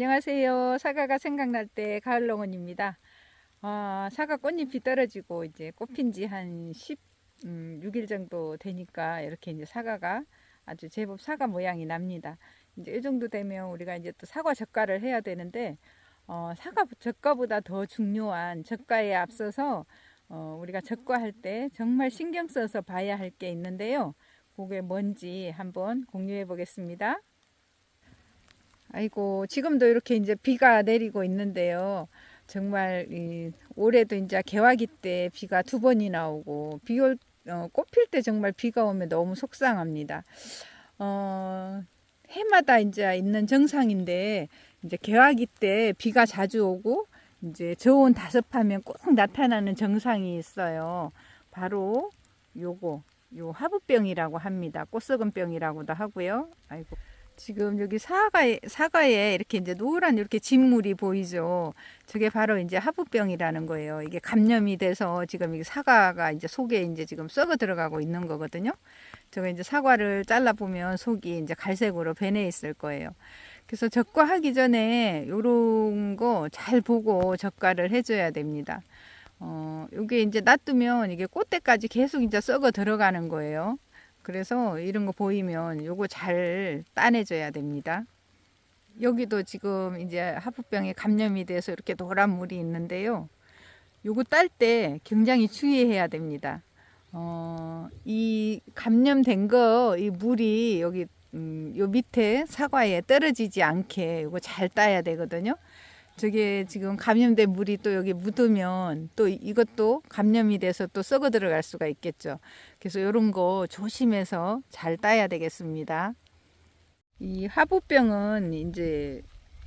안녕하세요. 사과가 생각날 때 가을농원입니다. 아, 사과 꽃잎이 떨어지고 이제 꽃핀 지한 16일 정도 되니까 이렇게 이제 사과가 아주 제법 사과 모양이 납니다. 이제 이 정도 되면 우리가 이제 또 사과 젓갈을 해야 되는데 어, 사과 젓가보다 더 중요한 젓가에 앞서서 어, 우리가 젓과할 때 정말 신경 써서 봐야 할 게 있는데요. 그게 뭔지 한번 공유해 보겠습니다. 아이고 지금도 이렇게 이제 비가 내리고 있는데요. 정말 이, 올해도 이제 개화기 때 비가 두 번이나 오고 비올 어, 꽃필 때 정말 비가 오면 너무 속상합니다. 어, 해마다 이제 있는 정상인데 이제 개화기 때 비가 자주 오고 이제 저온 다습하면 꼭 나타나는 정상이 있어요. 바로 요거 요 하부병이라고 합니다. 꽃썩은병이라고도 하고요. 아이고. 지금 여기 사과에, 사과에 이렇게 이제 노란 이렇게 진물이 보이죠. 저게 바로 이제 하부병이라는 거예요. 이게 감염이 돼서 지금 이 사과가 이제 속에 이제 지금 썩어 들어가고 있는 거거든요. 저거 이제 사과를 잘라보면 속이 이제 갈색으로 변해 있을 거예요. 그래서 적과하기 전에 요런 거 잘 보고 적과를 해줘야 됩니다. 어, 요게 이제 놔두면 이게 꽃대까지 계속 이제 썩어 들어가는 거예요. 그래서 이런 거 보이면 요거 잘 따내줘야 됩니다. 여기도 지금 이제 하부병에 감염이 돼서 이렇게 노란 물이 있는데요. 요거 딸 때 굉장히 주의해야 됩니다. 어, 이 감염된 거, 이 물이 여기, 음, 요 밑에 사과에 떨어지지 않게 요거 잘 따야 되거든요. 저게 지금 감염된 물이 또 여기 묻으면 또 이것도 감염이 돼서 또 썩어 들어갈 수가 있겠죠. 그래서 이런 거 조심해서 잘 따야 되겠습니다. 이 하부병은 이제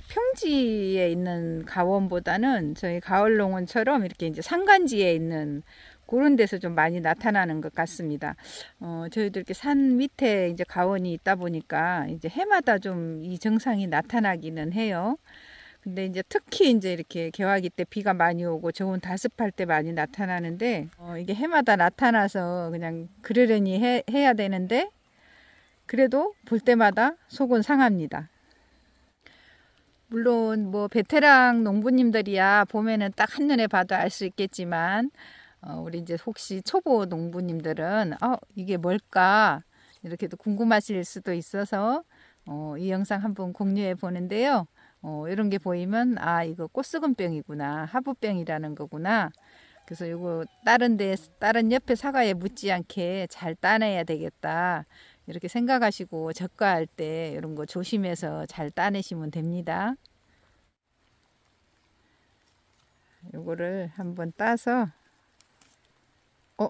평지에 있는 가원보다는 저희 가을 농원처럼 이렇게 이제 산간지에 있는 그런 데서 좀 많이 나타나는 것 같습니다. 어, 저희도 이렇게 산 밑에 이제 가원이 있다 보니까 이제 해마다 좀 이 증상이 나타나기는 해요. 근데 이제 특히 이제 이렇게 개화기 때 비가 많이 오고 저온 다습할 때 많이 나타나는데 어, 이게 해마다 나타나서 그냥 그러려니 해, 해야 되는데 그래도 볼 때마다 속은 상합니다. 물론 뭐 베테랑 농부님들이야 보면은 딱 한눈에 봐도 알 수 있겠지만 어, 우리 이제 혹시 초보 농부님들은 어, 이게 뭘까 이렇게도 궁금하실 수도 있어서 어, 이 영상 한번 공유해 보는데요. 어, 이런 게 보이면 아 이거 꽃수건병이구나 하부병이라는 거구나. 그래서 이거 다른 데 다른 옆에 사과에 묻지 않게 잘 따내야 되겠다. 이렇게 생각하시고 적과할 때 이런 거 조심해서 잘 따내시면 됩니다. 요거를 한번 따서 어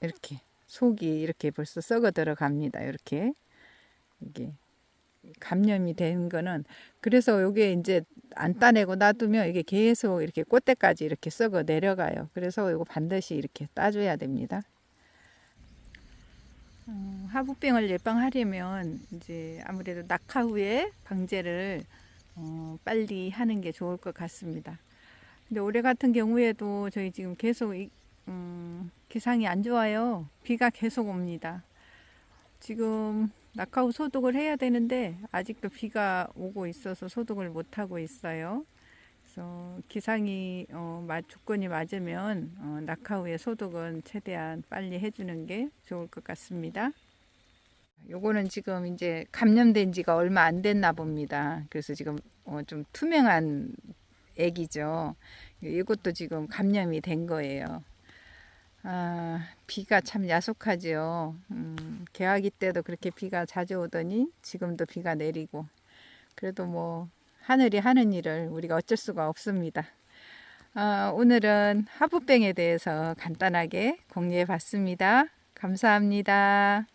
이렇게 속이 이렇게 벌써 썩어 들어갑니다. 이렇게. 이게 감염이 된 거는 그래서 요게 이제 안 따내고 놔두면 이게 계속 이렇게 꽃대까지 이렇게 썩어 내려가요. 그래서 이거 반드시 이렇게 따줘야 됩니다. 어, 하부병을 예방하려면 이제 아무래도 낙하 후에 방제를 어, 빨리 하는 게 좋을 것 같습니다. 근데 올해 같은 경우에도 저희 지금 계속 이, 음, 기상이 안 좋아요. 비가 계속 옵니다. 지금 낙하후 소독을 해야 되는데 아직도 비가 오고 있어서 소독을 못 하고 있어요. 그래서 기상이 어, 조건이 맞으면 어, 낙하후에 소독은 최대한 빨리 해주는 게 좋을 것 같습니다. 요거는 지금 이제 감염된 지가 얼마 안 됐나 봅니다. 그래서 지금 어, 좀 투명한 애기죠. 이것도 지금 감염이 된 거예요. 아, 비가 참 야속하지요. 음, 개화기 때도 그렇게 비가 자주 오더니 지금도 비가 내리고 그래도 뭐 하늘이 하는 일을 우리가 어쩔 수가 없습니다. 아, 오늘은 하부병에 대해서 간단하게 공유해 봤습니다. 감사합니다.